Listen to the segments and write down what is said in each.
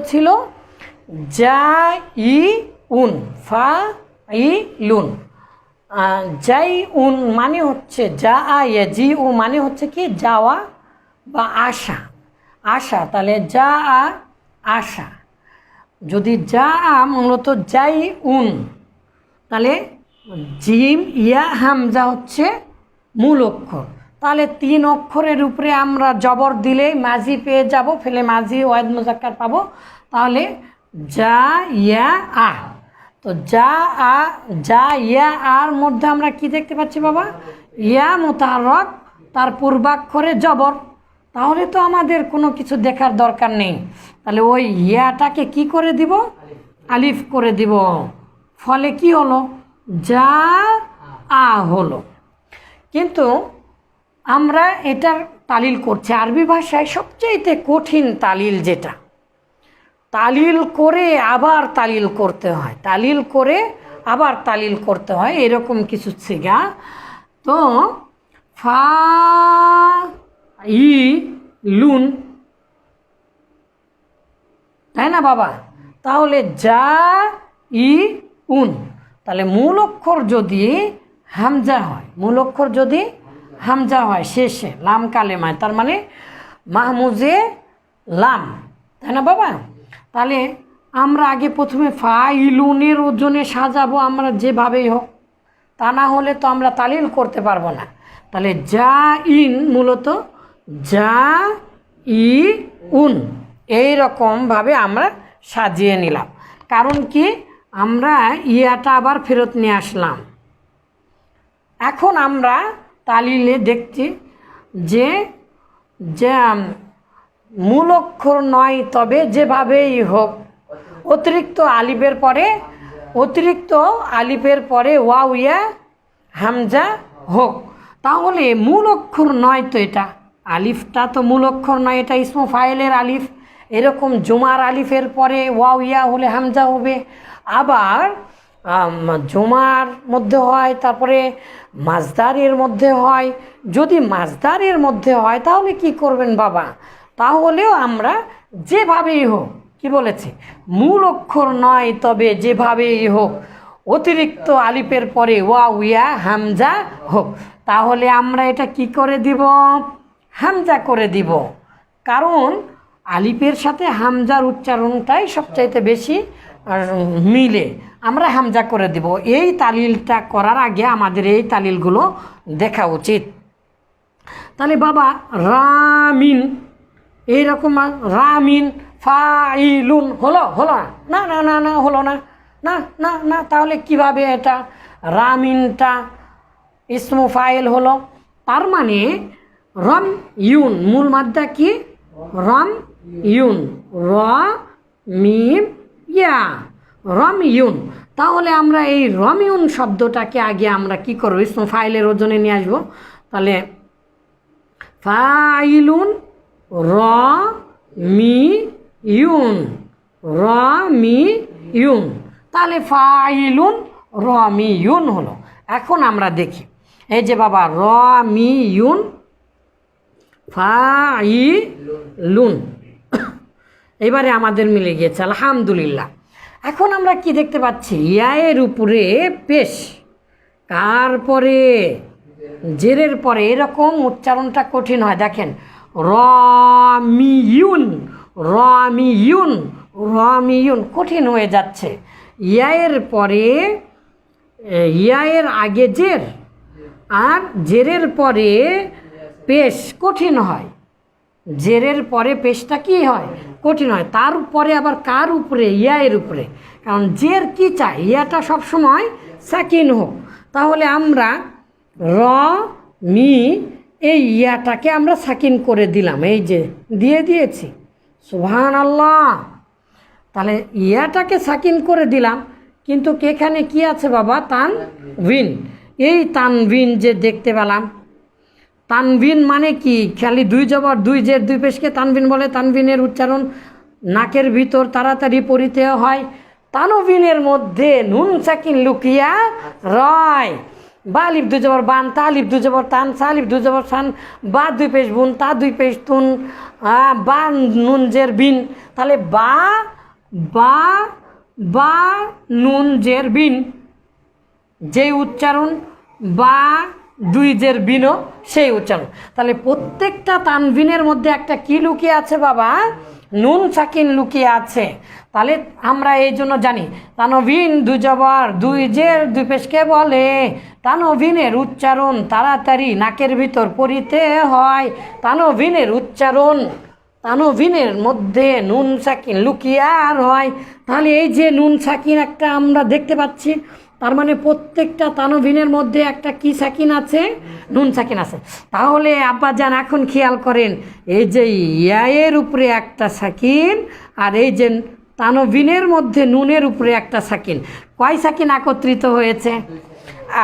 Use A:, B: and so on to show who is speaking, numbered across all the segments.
A: ছিল যা ই উন ফা ই লুন যাই উন মানে হচ্ছে যা আ ইয়ে জি উ মানে হচ্ছে কি? যাওয়া বা আশা আশা তাহলে যা আ আশা যদি যা আ মূলত যাই উন তাহলে জিম ইয়া হামজা হচ্ছে মূল অক্ষর। তাহলে তিন অক্ষরের উপরে আমরা জবর দিলেই মাঝি পেয়ে যাব, ফেলে মাঝি ওয়াদ মুজাক্কার পাবো। তাহলে যা, ইয়া, আ। তো যা, আ, যা, ইয়া, আর মধ্যে আমরা কি দেখতে পাচ্ছি বাবা? ইয়া মোতারক তার পূর্বাক্ষরে জবর। তাহলে তো আমাদের কোনো কিছু দেখার দরকার নেই। তাহলে ওই ইয়াটাকে কি করে দিব? আলিফ করে দিব। ফলে কি হলো? যা, আ হলো। কিন্তু আমরা এটার তালিল করছি। আরবি ভাষায় সবচাইতে কঠিন তালিল যেটা? তালিল করে আবার তালিল করতে হয়। তালিল করে আবার তালিল করতে হয়, এরকম কিছু সিগা তো ফা, ই, লুন। তাই না বাবা? তাহলে যা ই, উন। তাহলে মূল অক্ষর যদি হামজা হয়, মূল অক্ষর যদি হামজা হয় শেষে, লাম কালেমায় তার মানে মাহমুজে লাম। তাই না বাবা? তাহলে আমরা আগে প্রথমে ফা ইলুনের ওজনে সাজাবো আমরা যেভাবেই হোক। তা না হলে তো আমরা তালিল করতে পারব না। তাহলে যা ইন মূলত যা ই উন, এই রকমভাবে আমরা সাজিয়ে নিলাম। কারণ কি? আমরা ইয়াটা আবার ফেরত নিয়ে আসলাম। এখন আমরা তালিলে দেখছি যে যে মূল অক্ষর নয়, তবে যেভাবেই হোক, অতিরিক্ত আলিফের পরে, অতিরিক্ত আলিফের পরে ওয়াও ইয়া হামজা হোক। তাহলে মূল অক্ষর নয় তো এটা, আলিফটা তো মূল অক্ষর নয়, এটা ইসমো ফাইলের আলিফ। এরকম জুমার আলিফের পরে ওয়াও ইয়া হলে হামজা হবে। আবার জুমার মধ্যে হয়, তারপরে মাছদারের মধ্যে হয়। যদি মাছদারের মধ্যে হয়, তাহলে কি করবেন বাবা? তাহলেও আমরা যেভাবেই হোক, কি বলেছে? মূল অক্ষর নয়, তবে যেভাবেই হোক, অতিরিক্ত আলিপের পরে ওয়া উইয়া হামজা হোক। তাহলে আমরা এটা কি করে দিব? হামজা করে দিব। কারণ আলিপের সাথে হামজার উচ্চারণটাই সবচাইতে বেশি মিলে আমরা হামজা করে দিব। এই তালিলটা করার আগে আমাদের এই তালিলগুলো দেখা উচিত। তাহলে বাবা, রামিন, এইরকম রামিন ফাইলুন হলো হলো না না না না, হলো না। না না না, তাহলে কীভাবে এটা? রামিনটা ইসমু ফাইল হলো, তার মানে রম ইউন, মূল মাদ্দা কি? রম ইউন, র, মিম ইয়া রম ইউন তাহলে আমরা এই রম ইউন শব্দটাকে আগে আমরা কি করব? ইসমু ফাইলের ওজনে নিয়ে আসব। তাহলে ফাইলুন র মি ইউন র মি ইউন তাহলে ফাইলুন র মি ইউন হলো। এখন আমরা দেখি। এই যে বাবা র মি ইউন ফাইলুন। এবারে আমাদের মিলে গিয়েছে আলহামদুলিল্লাহ। এখন আমরা কি দেখতে পাচ্ছি? ইয়ায়ের উপরে পেশ কার পরে? জেরের পরে। এরকম উচ্চারণটা কঠিন হয়। দেখেন রমিউন রমিউন রমিউন কঠিন হয়ে যাচ্ছে। ইয়ায়ের পরে এ, ইয়ায়ের আগে জের আর জেরের পরে পেশ কঠিন হয়। জেরের পরে পেশটা কি হয়? কঠিন হয়। তার পরে আবার কার উপরে? ইয়ায়ের উপরে। কারণ জের কি চায়? ইয়াটা সবসময় সাকিন হোক। তাহলে আমরা র, মি এই ইয়াটাকে আমরা সাকিন করে দিলাম। এই যে দিয়ে দিয়েছি। সুহান আল্লাহ তাহলে ইয়াটাকে সাকিন করে দিলাম। কিন্তু এখানে কি আছে বাবা? তানভিন। এই তানভিন যে দেখতে পেলাম। তানভিন মানে কি? খালি দুই জবর, দুই জের, দুই পেশকে তানভিন বলে। তানভিনের উচ্চারণ নাকের ভিতর তাড়াতাড়ি পরিতে হয়। তানভিনের মধ্যে নুন সাকিন লুকিয়া রয়। বা আলিফ দু জবর বান, তা আলিফ দু জবর তান সা আলিফ দু জবর সান বা দুই পেশ বুন, তা দুই পেশ তুন বা নুন জের বিন। তাহলে বা বা বা নুন জের বিন। যে উচ্চারণ বা দুই জের বিনো সেই উচ্চারণ। তাহলে প্রত্যেকটা তানবিনের মধ্যে একটা কি লুকিয়ে আছে বাবা? নুন সাকিন লুকিয়ে আছে। তাহলে আমরা এই জন্য জানি তানবিন দুই জবর, দুই জের, দুই পেশকে বলে। তানবিনের উচ্চারণ তাড়াতাড়ি নাকের ভিতর পড়িতে হয়। তানবিনের উচ্চারণ তানবিনের মধ্যে নুন সাকিন লুকিয়ে আর হয়। তাহলে এই যে নুন সাকিন একটা আমরা দেখতে পাচ্ছি তার মানে প্রত্যেকটা তানভিনের মধ্যে একটা কি সাকিন আছে? নুন সাকিন আছে। তাহলে আব্বাজান এখন খেয়াল করেন, এই যে ইয়ায়ের উপরে একটা সাকিন আর এই যে তানবিনের মধ্যে নুনের উপরে একটা সাকিন। কয় সাকিন একত্রিত হয়েছে?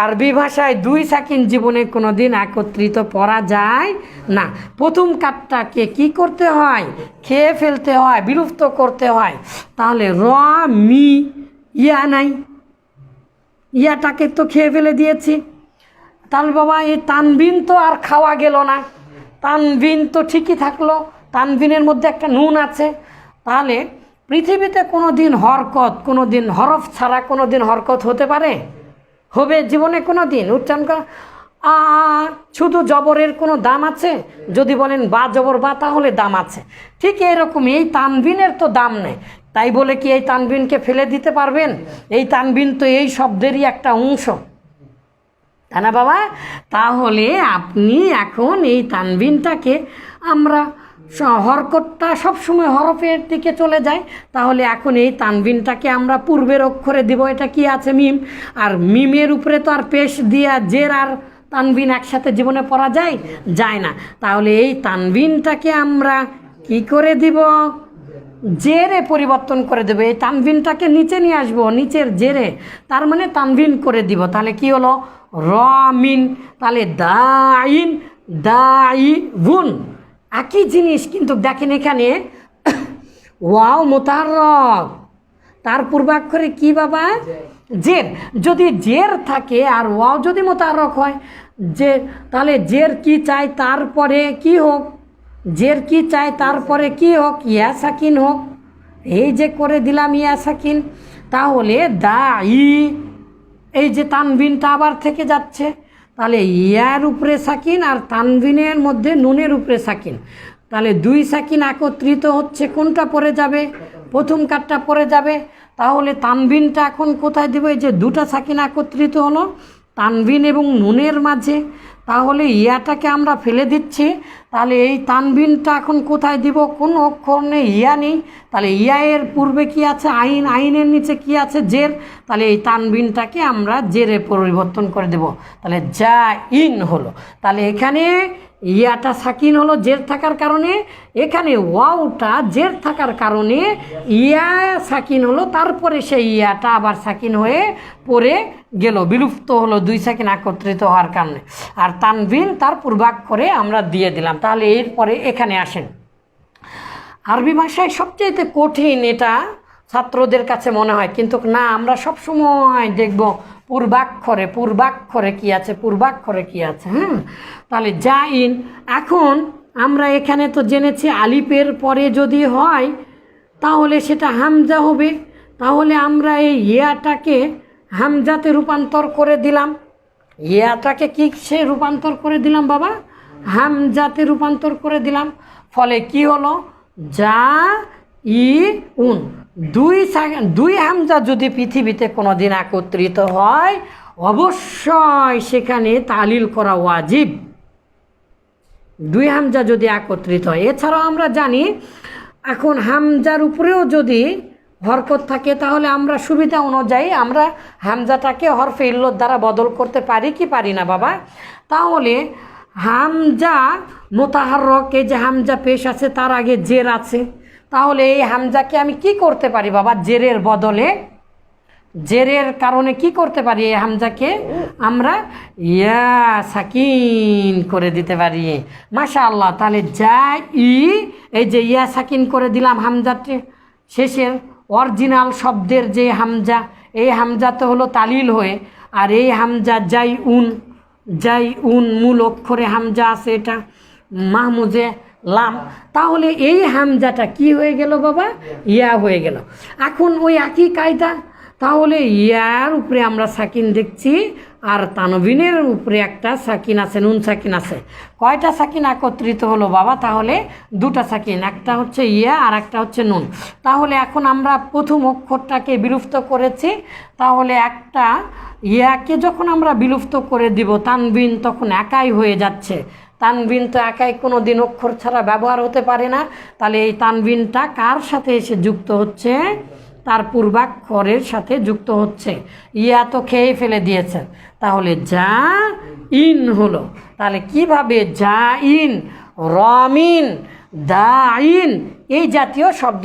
A: আরবি ভাষায় দুই সাকিন জীবনে কোনো দিন একত্রিত পড়া যায় না। প্রথম কাঠটাকে কি করতে হয়? খেয়ে ফেলতে হয়, বিলুপ্ত করতে হয়। তাহলে র, মি, ইয়া নাই। ইয়াটাকে তো খেয়ে ফেলে দিয়েছি। তাহলে বাবা, এই তানবিন তো আর খাওয়া গেল না। তানবিন তো ঠিকই থাকল। তানবিনের মধ্যে একটা নুন আছে। তাহলে পৃথিবীতে কোনো দিন হরকত কোনো দিন হরফ ছাড়া কোনো দিন হরকত হতে পারে? হবে জীবনে কোনো দিন উচ্চারণ করা। আ, শুধু জবরের কোনো দাম আছে? যদি বলেন বা জবর বা, তাহলে দাম আছে। ঠিক এরকম এই তানবিনের তো দাম নেই। তাই বলে কি এই তানবিনকে ফেলে দিতে পারবেন? এই তানবিন তো এই শব্দেরই একটা অংশ। তাই না বাবা? তাহলে আপনি এখন এই তানবিনটাকে আমরা হরকতটা সবসময় হরফের দিকে চলে যায় তাহলে এখন এই তানবিনটাকে আমরা পূর্বের অক্ষরে দিব। এটা কি আছে, মিম? আর মিমের উপরে তো আর পেশ দিয়া জের আর তানবিন একসাথে জীবনে পড়া যায় যায় না। তাহলে এই তানবিনটাকে আমরা কি করে দিব? জেরে পরিবর্তন করে দেবে। এই তানভিনটাকে নিচে নিয়ে আসব, নিচের জেরে। তার মানে তানভিন করে দিব। তাহলে কি হলো? র মিন তাহলে দাইন দাই বুন একই জিনিস কিন্তু দেখেন এখানে। ওয়াও মোতারক তার পূর্বাক্ষরে কি বাবা? জের। যদি জের থাকে, আর ওয়াও যদি মোতারক হয়, যে তাহলে জের কি চাই? তারপরে কি হোক? জের কি চায় তারপরে কি হোক, ইয়া সাকিন হোক। এই যে করে দিলাম ইয়া সাকিন, তাহলে দা ই এই যে তানবিনটা আবার থেকে যাচ্ছে, তাহলে ইয়ার উপরে সাকিন আর তানবিনের মধ্যে নুনের উপরে সাকিন। তাহলে দুই সাকিন একত্রিত হচ্ছে, কোনটা পরে যাবে? প্রথম কাঠটা পরে যাবে। তাহলে তানবিনটা এখন কোথায় দেবো? এই যে দুটা সাকিন একত্রিত হলো তানবিন এবং নুনের মাঝে। তাহলে ইয়াটাকে আমরা ফেলে দিচ্ছি। তাহলে এই তানবিনটা এখন কোথায় দিব? কোন অক্ষর নেই ইয়া নেই। তাহলে ইয়া এর পূর্বে কি আছে? আইন, আইনের নিচে কি আছে? জের। তাহলে এই তানবিনটাকে আমরা জেরে পরিবর্তন করে দেব। তাহলে যা ইন হলো। তাহলে এখানে ইয়াটা সাকিন হলো জের থাকার কারণে। এখানে ওয়াওটা জের থাকার কারণে ইয়া সাকিন হলো। তারপরে সেই ইয়াটা আবার সাকিন হয়ে পড়ে গেল। বিলুপ্ত হলো দুই সাকিন একত্রিত হওয়ার কারণে। আর তানবিন তার পূর্বাক্ষরে আমরা দিয়ে দিলাম। তাহলে এরপরে এখানে আসেন। আরবি ভাষায় সবচেয়ে কঠিন এটা ছাত্রদের কাছে মনে হয়। কিন্তু না, আমরা সব সময় দেখব পূর্বাক্ষরে পূর্বাক্ষরে কি আছে পূর্বাক্ষরে কি আছে হ্যাঁ তাহলে জাইন, এখন আমরা এখানে তো জেনেছি আলিপের পরে যদি হয়, তাহলে সেটা হামজা হবে। তাহলে আমরা এই ইয়াটাকে হামজাতে রূপান্তর করে দিলাম। ইয়াটাকে কি সে রূপান্তর করে দিলাম বাবা? হামজাতে রূপান্তর করে দিলাম। ফলে কি হলো? যা, ই, উন। দুই দুই হামজা যদি পৃথিবীতে কোনো দিন একত্রিত হয়, অবশ্যই সেখানে তালিল করা ওয়াজিব। দুই হামজা যদি একত্রিত হয়। এছাড়াও আমরা জানি, এখন হামজার উপরেও যদি হরকত থাকে, তাহলে আমরা সুবিধা অনুযায়ী আমরা হামজাটাকে হরফে ইল্লোর দ্বারা বদল করতে পারি কি পারি না বাবা? তাহলে হামজা মোতাহারক এই যে হামজা পেশ আছে, তার আগে জের আছে। তাহলে এই হামজাকে আমি কি করতে পারি বাবা? জেরের বদলে। জেরের কারণে কি করতে পারি এই হামজাকে? আমরা ইয়া সাকিন করে দিতে পারি। মাশা আল্লাহ তাহলে যা ই, এই যে ইয়া সাকিন করে দিলাম হামজাটি শেষের অরিজিনাল শব্দের যে হামজা, এই হামজা তো হলো তালিল হয়ে, আর এই হামজা যাই উন যাই উন মূল অক্ষরে হামজা আছে এটা মাহমুজে লাম। তাহলে এই হামজাটা কি হয়ে গেল বাবা? ইয়া হয়ে গেল। এখন ওই একই কায়দা, তাহলে ইয়ার উপরে আমরা সাকিন দেখছি আর তানবিনের উপরে একটা সাকিন আছে, নুন সাকিন আছে। কয়টা সাকিন একত্রিত হলো বাবা? তাহলে দুটা সাকিন, একটা হচ্ছে ইয়া আর একটা হচ্ছে নুন। তাহলে এখন আমরা প্রথম অক্ষরটাকে বিলুপ্ত করেছি। তাহলে একটা ইয়াকে যখন আমরা বিলুপ্ত করে দিব, তানবিন তখন একাই হয়ে যাচ্ছে। তানবিন তো একাই কোনো দিন অক্ষর ছাড়া ব্যবহার হতে পারে না। তাহলে এই তানবিনটা কার সাথে এসে যুক্ত হচ্ছে? তার পূর্বাক্ষরের সাথে যুক্ত হচ্ছে। ইয়া তো খেয়ে ফেলে দিয়েছেন তাহলে যা ইন হলো। তাহলে কীভাবে যা ইন? রমিন দা ইন এই জাতীয় শব্দ